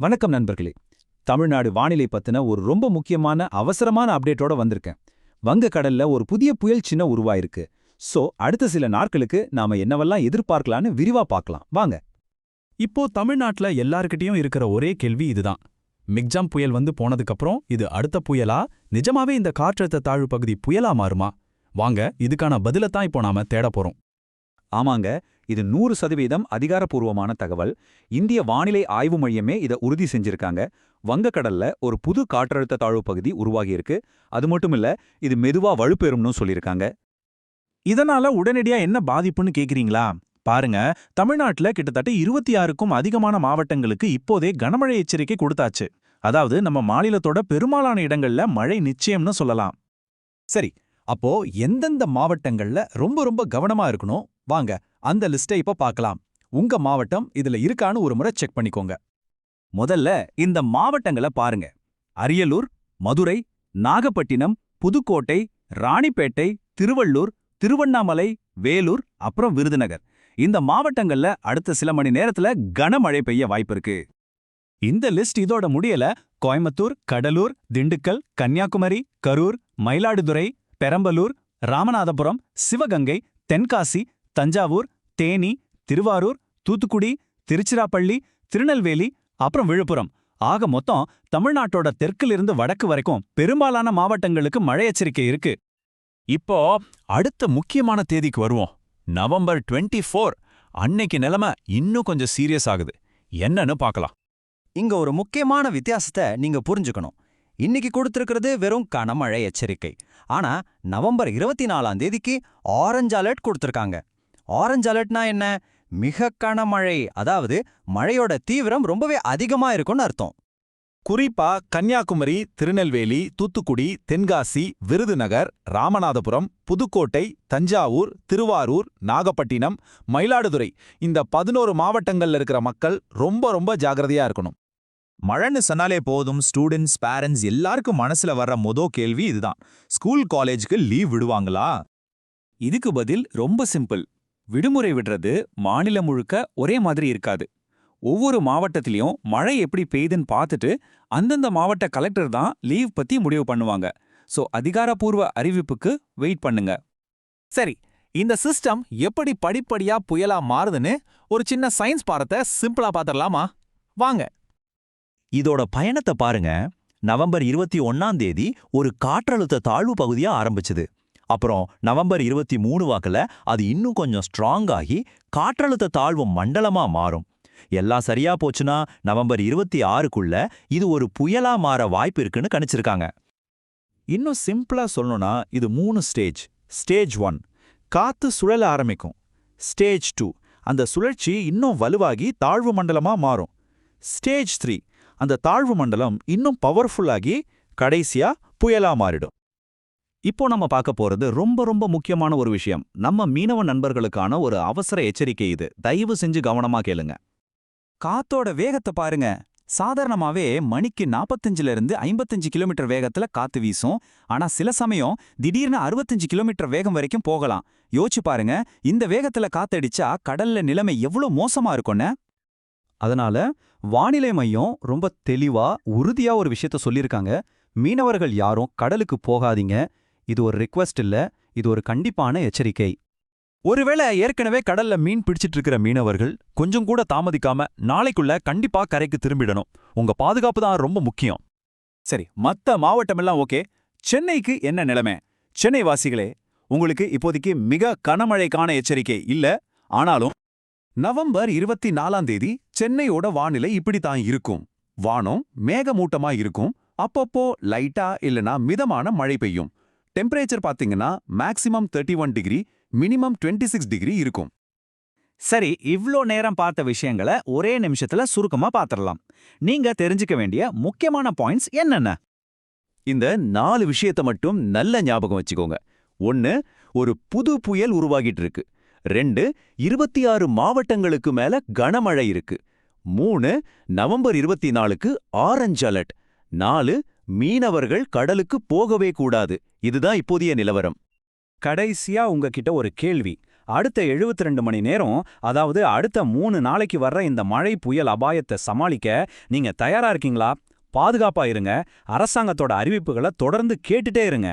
வணக்கம் நண்பர்களே. தமிழ்நாடு வானிலை பத்தின ஒரு ரொம்ப முக்கியமான அவசரமான அப்டேட்டோட வந்திருக்கேன். வங்கக்கடல்ல ஒரு புதிய புயல் சின்ன உருவாயிருக்கு. சோ அடுத்த சில நாட்களுக்கு நாம என்னவெல்லாம் எதிர்பார்க்கலான்னு விரிவா பார்க்கலாம் வாங்க. இப்போ தமிழ்நாட்டுல எல்லார்கிட்டயும் இருக்கிற ஒரே கேள்வி இதுதான். மிக்ஜாம் புயல் வந்து போனதுக்கப்புறம் இது அடுத்த புயலா? நிஜமாவே இந்த காற்றழுத்த தாழ்வு பகுதி புயலா மாறுமா? வாங்க இதுக்கான பதிலத்தான் இப்போ நாம தேட போறோம். ஆமாங்க இது நூறு சதவீதம் அதிகாரப்பூர்வமான தகவல். இந்திய வானிலை ஆய்வு மையமே இதை உறுதி செஞ்சிருக்காங்க. வங்கக்கடல்ல ஒரு புது காற்றழுத்த தாழ்வு பகுதி உருவாகியிருக்கு. அது மட்டும் இல்ல இது மெதுவா வலுப்பெறும்னு சொல்லியிருக்காங்க. இதனால உடனடியா என்ன பாதிப்புன்னு கேக்குறீங்களா? பாருங்க தமிழ்நாட்டுல கிட்டத்தட்ட இருபத்தி ஆறுக்கும் அதிகமான மாவட்டங்களுக்கு இப்போதே கனமழை எச்சரிக்கை கொடுத்தாச்சு. அதாவது நம்ம மாநிலத்தோட பெரும்பாலான இடங்கள்ல மழை நிச்சயம்னு சொல்லலாம். சரி அப்போ எந்தெந்த மாவட்டங்கள்ல ரொம்ப ரொம்ப கவனமா இருக்கணும்? வாங்க அந்த லிஸ்ட்டை இப்ப பார்க்கலாம். உங்க மாவட்டம் இதுல இருக்கான்னு ஒரு முறை செக் பண்ணிக்கோங்க. முதல்ல இந்த மாவட்டங்களை பாருங்க. அரியலூர் மதுரை நாகப்பட்டினம் புதுக்கோட்டை ராணிப்பேட்டை திருவள்ளூர் திருவண்ணாமலை வேலூர் அப்புறம் விருதுநகர். இந்த மாவட்டங்கள்ல அடுத்த சில மணி நேரத்துல கனமழை பெய்ய வாய்ப்பிருக்கு இந்த லிஸ்ட் இதோட முடியல கோயம்புத்தூர் கடலூர் திண்டுக்கல் கன்னியாகுமரி கரூர் மயிலாடுதுறை பெரம்பலூர் ராமநாதபுரம் சிவகங்கை தென்காசி தஞ்சாவூர் தேனி திருவாரூர் தூத்துக்குடி திருச்சிராப்பள்ளி திருநெல்வேலி அப்புறம் விழுப்புரம். ஆக மொத்தம் தமிழ்நாட்டோட தெற்கிலிருந்து வடக்கு வரைக்கும் பெரும்பாலான மாவட்டங்களுக்கு மழை எச்சரிக்கை இருக்கு. இப்போ அடுத்த முக்கியமான தேதிக்கு வருவோம். November 24 four. அன்னைக்கு நிலைமை இன்னும் கொஞ்சம் சீரியஸ் ஆகுது. என்னன்னு பார்க்கலாம். இங்க ஒரு முக்கியமான வித்தியாசத்தை நீங்க புரிஞ்சுக்கணும். இன்னைக்கு கொடுத்திருக்கிறது வெறும் கனமழை எச்சரிக்கை ஆனா நவம்பர் இருபத்தி நாலாம் தேதிக்கு ஆரஞ்சு அலர்ட் கொடுத்திருக்காங்க. ஆரஞ்சு அலர்ட்னா என்ன? மிக கனமழை அதாவது மழையோட தீவிரம் ரொம்பவே அதிகமா இருக்கும்னு அர்த்தம். குறிப்பா கன்னியாகுமரி திருநெல்வேலி தூத்துக்குடி தென்காசி விருதுநகர் ராமநாதபுரம் புதுக்கோட்டை தஞ்சாவூர் திருவாரூர் நாகப்பட்டினம் மயிலாடுதுறை. இந்த பதினோரு மாவட்டங்கள்ல இருக்கிற மக்கள் ரொம்ப ரொம்ப ஜாகிரதையா இருக்கணும். மழைன்னு சொன்னாலே போதும் ஸ்டூடெண்ட்ஸ் பேரண்ட்ஸ் எல்லாருக்கும் மனசுல வர்ற மொதோ கேள்வி இதுதான். ஸ்கூல் காலேஜுக்கு லீவ் விடுவாங்களா? இதுக்கு பதில் ரொம்ப சிம்பிள். விடுமுறை விடுறது மாநிலம் முழுக்க ஒரே மாதிரி இருக்காது. ஒவ்வொரு மாவட்டத்திலையும் மழை எப்படி பெய்யுதுன்னு பார்த்துட்டு அந்தந்த மாவட்ட கலெக்டர் தான் லீவ் பத்தி முடிவு பண்ணுவாங்க. சோ அதிகாரப்பூர்வ அறிவிப்புக்கு வெயிட் பண்ணுங்க. சரி இந்த சிஸ்டம் எப்படி படிப்படியா புயலா மாறுதுன்னு ஒரு சின்ன சயின்ஸ் பாடத்தை சிம்பிளா பாத்திரலாமா? வாங்க. இதோட பயணத்தை பாருங்க. நவம்பர் இருபத்தி ஒன்னாம் தேதி ஒரு காற்றழுத்த தாழ்வு பகுதியா ஆரம்பிச்சது. அப்புறம் நவம்பர் இருபத்தி மூணு வாக்குல அது இன்னும் கொஞ்சம் ஸ்ட்ராங் ஆகி காற்றழுத்த தாழ்வு மண்டலமா மாறும். எல்லாம் சரியா போச்சுன்னா நவம்பர் இருபத்தி ஆறுக்குள்ள இது ஒரு புயலா மாற வாய்ப்பு இருக்குன்னு கணிச்சிருக்காங்க. இன்னும் சிம்பிளா சொல்லணும்னா இது மூணு ஸ்டேஜ் ஸ்டேஜ் ஒன் காத்து சுழல ஆரம்பிக்கும். ஸ்டேஜ் டூ அந்த சுழற்சி இன்னும் வலுவாகி தாழ்வு மண்டலமா மாறும். ஸ்டேஜ் த்ரீ அந்த தாழ்வு மண்டலம் இன்னும் பவர்ஃபுல்லாகி கடைசியா புயலா மாறிடும். இப்போ நம்ம பார்க்க போறது ரொம்ப ரொம்ப முக்கியமான ஒரு விஷயம். நம்ம மீனவ நண்பர்களுக்கான ஒரு அவசர எச்சரிக்கை இது. தயவு செஞ்சு கவனமா கேளுங்க. காத்தோட வேகத்தை பாருங்க. சாதாரணமாவே மணிக்கு 45 இருந்து ஐம்பத்தஞ்சு கிலோமீட்டர் வேகத்துல காத்து வீசும். ஆனா சில சமயம் திடீர்னு 65 கிலோமீட்டர் வேகம் வரைக்கும் போகலாம். யோசிச்சு பாருங்க. இந்த வேகத்துல காத்தடிச்சா கடல்ல நிலைமை எவ்வளவு மோசமா இருக்கும்னு? அதனால வானிலை மையம் ரொம்ப தெளிவா உறுதியா ஒரு விஷயத்த சொல்லியிருக்காங்க. மீனவர்கள் யாரும் கடலுக்கு போகாதீங்க. இது ஒரு ரிக்வெஸ்ட் இல்ல இது ஒரு கண்டிப்பான எச்சரிக்கை. ஒருவேளை ஏற்கனவே கடல்ல மீன் பிடிச்சிட்டு இருக்கிற மீனவர்கள் கொஞ்சம் கூட தாமதிக்காம நாளைக்குள்ள கண்டிப்பா கரைக்கு திரும்பிடணும். உங்க பாதுகாப்பு தான் ரொம்ப முக்கியம். சரி மத்த மாவட்டமெல்லாம் ஓகே. சென்னைக்கு என்ன நிலைமை? சென்னை வாசிகளே உங்களுக்கு இப்போதைக்கு மிக கனமழைக்கான எச்சரிக்கை இல்ல ஆனாலும் நவம்பர் இருபத்தி நாலாம் தேதி சென்னையோட வானிலை இப்படித்தான் இருக்கும். வானம் மேகமூட்டமா இருக்கும். அப்பப்போ லைட்டா இல்லனா மிதமான மழை பெய்யும். டெம்பரேச்சர் பாத்தீங்கன்னா maximum thirty one degree minimum twenty six degree இருக்கும். சரி இவ்ளோ நேரம் பார்த்த விஷயங்களை ஒரே நிமிஷத்துல சுருக்கமா பார்த்துடலாம் நீங்க தெரிஞ்சுக்க வேண்டிய முக்கியமான பாயிண்ட்ஸ் என்னென்ன? இந்த நாலு விஷயத்த மட்டும் நல்ல ஞாபகம் வச்சுக்கோங்க. ஒன்னு ஒரு புது புயல் உருவாகிட்டு இருக்கு. ரெண்டு இருபத்தி ஆறு மாவட்டங்களுக்கு மேல கனமழை இருக்கு. மூணு நவம்பர் இருபத்தி நாலுக்கு ஆரஞ்சு அலர்ட் நாலு மீனவர்கள் கடலுக்கு போகவே கூடாது. இதுதான் இப்போதைய நிலவரம். கடைசியா உங்ககிட்ட ஒரு கேள்வி. அடுத்த 72 மணி நேரம் அதாவது அடுத்த மூணு நாளைக்கு வர்ற இந்த மழை புயல் அபாயத்தை சமாளிக்க நீங்க தயாரா இருக்கீங்களா? பாதுகாப்பா இருங்க. அரசாங்கத்தோட அறிவிப்புகளை தொடர்ந்து கேட்டுட்டே இருங்க.